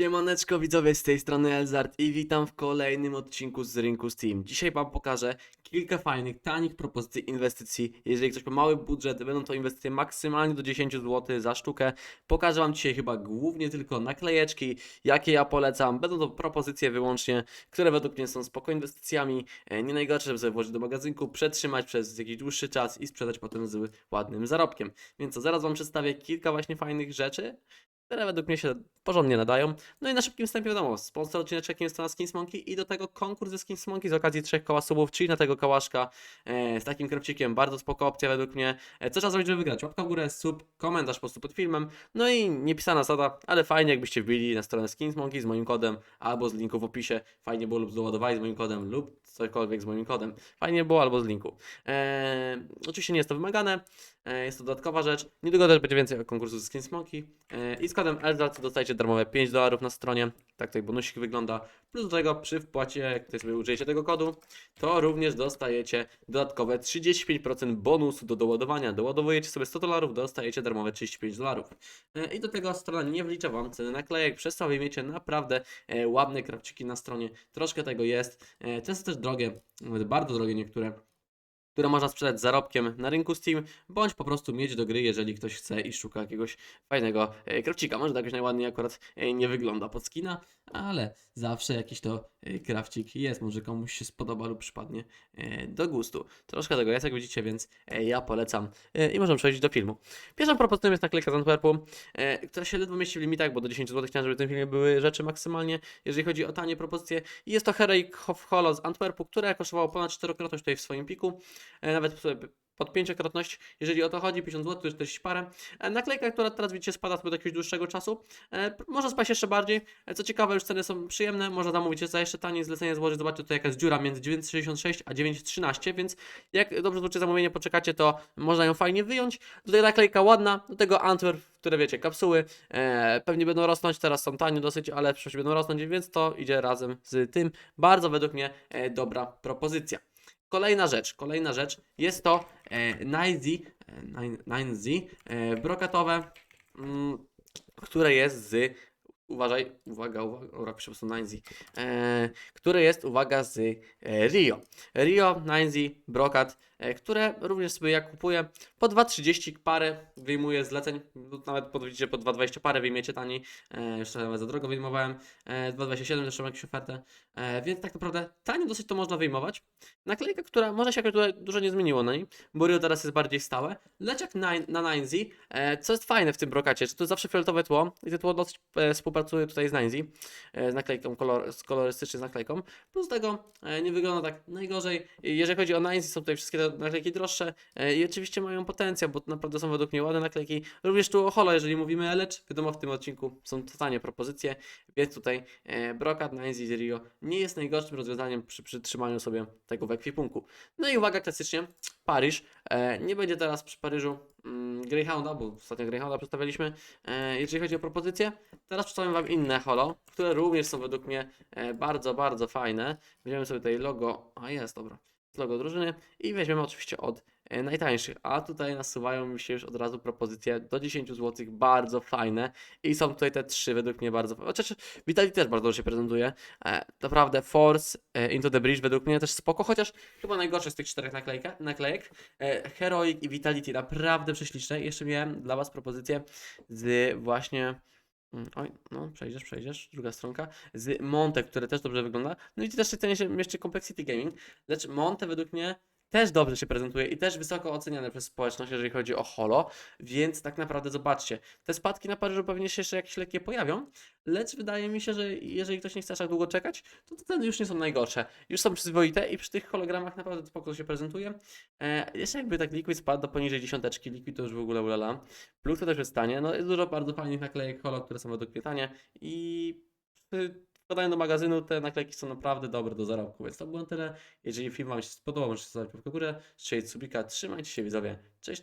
Siemaneczko widzowie, z tej strony Elzart i witam w kolejnym odcinku z rynku Steam. Dzisiaj wam pokażę kilka fajnych, tanich propozycji inwestycji. Jeżeli ktoś ma mały budżet, będą to inwestycje maksymalnie do 10 zł za sztukę. Pokażę wam dzisiaj chyba głównie tylko naklejeczki, jakie ja polecam. Będą to propozycje wyłącznie, które według mnie są spoko inwestycjami. E, Nie najgorsze, żeby sobie włożyć do magazynku, przetrzymać przez jakiś dłuższy czas i sprzedać potem z ładnym zarobkiem. Więc co, zaraz wam przedstawię kilka właśnie fajnych rzeczy, które według mnie się porządnie nadają. No i na szybkim wstępie wiadomo, sponsor odcineczek jest strona Skins Monkey i do tego konkurs ze Skins Monkey z okazji trzech koła subów, czyli na tego kałaszka e, z takim kropcikiem, bardzo spoko opcja według mnie. E, co trzeba zrobić, żeby wygrać? Łapka w górę, sub, komentarz po prostu pod filmem, no i niepisana zasada, ale fajnie jakbyście wbili na stronę Skins Monkey z moim kodem, albo z linku w opisie, fajnie było lub doładowali z moim kodem, lub cokolwiek z moim kodem, fajnie było albo z linku. E, oczywiście nie jest to wymagane, e, jest to dodatkowa rzecz, niedługo też będzie więcej konkursów ze Skins Monkey e, i z kodem ELZART dostajecie darmowe 5 dolarów na stronie, tak tutaj bonusik wygląda, plus do tego przy wpłacie, jak tutaj sobie użyjecie tego kodu, to również dostajecie dodatkowe 35% bonusu do doładowania. Doładowujecie sobie 100 dolarów, dostajecie darmowe 35 dolarów. E, I do tego strona nie wlicza Wam ceny naklejek, przez co wyjmiecie naprawdę e, ładne krawciki na stronie. Troszkę tego jest. E, Często też drogie, nawet bardzo drogie niektóre które można sprzedać zarobkiem na rynku Steam, bądź po prostu mieć do gry, jeżeli ktoś chce i szuka jakiegoś fajnego e, krawcika. Może to jakoś najładniej akurat e, nie wygląda pod skina, ale zawsze jakiś to e, krawcik jest, może komuś się spodoba lub przypadnie do gustu. Troszkę tego jest, jak widzicie, więc ja polecam i możemy przejść do filmu. Pierwszą propozycją jest naklejka z Antwerpu, która się ledwo mieści w limitach, bo do 10 zł chciałem, żeby w tym filmie były rzeczy maksymalnie, jeżeli chodzi o tanie propozycje. Jest to Heroic of Holo z Antwerpu, które kosztowało ponad 4-krotność tutaj w swoim piku, nawet sobie pod pięciokrotność, jeżeli o to chodzi, 50 zł, to jest też parę. E, Naklejka, która teraz widzicie spada sobie do jakiegoś dłuższego czasu, e, może spaść jeszcze bardziej. E, Co ciekawe, już ceny są przyjemne, można zamówić za jeszcze taniej zlecenie złożyć. Zobaczcie, tutaj jaka jest dziura między 966 a 913, więc jak dobrze złożycie zamówienie, poczekacie, to można ją fajnie wyjąć. Tutaj naklejka ładna, do tego Antwerp, które wiecie, kapsuły, e, pewnie będą rosnąć, teraz są tanie dosyć, ale w przyszłości będą rosnąć, więc to idzie razem z tym. Bardzo według mnie e, dobra propozycja. Kolejna rzecz, kolejna rzecz jest to e, Ninezy, e, Nine- Ninezy e, brokatowe, mm, które jest z, uważaj, uwaga, uwaga, dobra, piszę po e, które jest, uwaga, z e, Rio. Rio, Ninezy, brokat, które również sobie ja kupuję. Po 2,30 parę wyjmuję zleceń, no, nawet pod, widzicie po 2,20 parę wyjmiecie taniej, e, jeszcze nawet za drogo wyjmowałem, e, 2,27 też mam jakąś ofertę, e, więc tak naprawdę tanio dosyć to można wyjmować. Naklejka, która może się jakoś tutaj dużo nie zmieniło na niej, bo Rio teraz jest bardziej stałe, lecz jak na, na 9Z, e, co jest fajne w tym brokacie, że to jest zawsze fioletowe tło i to tło dosyć e, współpracuje tutaj z 9Z, e, z naklejką, kolor, z kolorystycznie z naklejką, plus tego e, nie wygląda tak najgorzej. Jeżeli chodzi o 9Z, są tutaj wszystkie te naklejki droższe e, i oczywiście mają potencjał, bo naprawdę są według mnie ładne naklejki, również tu o holo, jeżeli mówimy, lecz wiadomo w tym odcinku są to tanie propozycje, więc tutaj e, brokat 9Z z Rio nie jest najgorszym rozwiązaniem przy przytrzymaniu sobie tego w ekwipunku. No i uwaga, klasycznie, Paryż. E, nie będzie teraz przy Paryżu mm, Greyhounda, bo ostatnio Greyhounda przedstawialiśmy. Jeżeli chodzi o propozycje, teraz przedstawiam Wam inne holo, które również są według mnie bardzo, bardzo fajne. Weźmiemy sobie tutaj logo, a jest, dobra, logo drużyny i weźmiemy oczywiście od e, najtańszych, a tutaj nasuwają mi się już od razu propozycje do 10 zł, bardzo fajne. I są tutaj te trzy według mnie bardzo, chociaż Vitality też bardzo dobrze się prezentuje, e, naprawdę Force, e, Into the Bridge według mnie też spoko, chociaż chyba najgorsze z tych czterech naklejka, naklejek, e, Heroic i Vitality naprawdę prześliczne, jeszcze miałem dla Was propozycję z właśnie Oj, no przejdziesz, przejdziesz, druga stronka. Z Monte, które też dobrze wygląda. No i też się jeszcze Complexity Gaming, lecz Monte według mnie też dobrze się prezentuje i też wysoko oceniane przez społeczność, jeżeli chodzi o holo, więc tak naprawdę zobaczcie, te spadki na Paryżu pewnie się jeszcze jakieś lekkie pojawią, lecz wydaje mi się, że jeżeli ktoś nie chce aż tak długo czekać, to te ceny już nie są najgorsze. Już są przyzwoite i przy tych hologramach naprawdę spoko się prezentuje. E, jeszcze jakby tak Liquid spadł do poniżej dziesiąteczki, Liquid to już w ogóle ulala. Plus to też jest tanie, no jest dużo bardzo fajnych naklejek holo, które są według tanie i wkładaniu do magazynu te naklejki są naprawdę dobre do zarobku, więc to było tyle. Jeżeli film Wam się spodobał, możecie zostawić łapkę w górę, strzelić subika, trzymajcie się widzowie, cześć!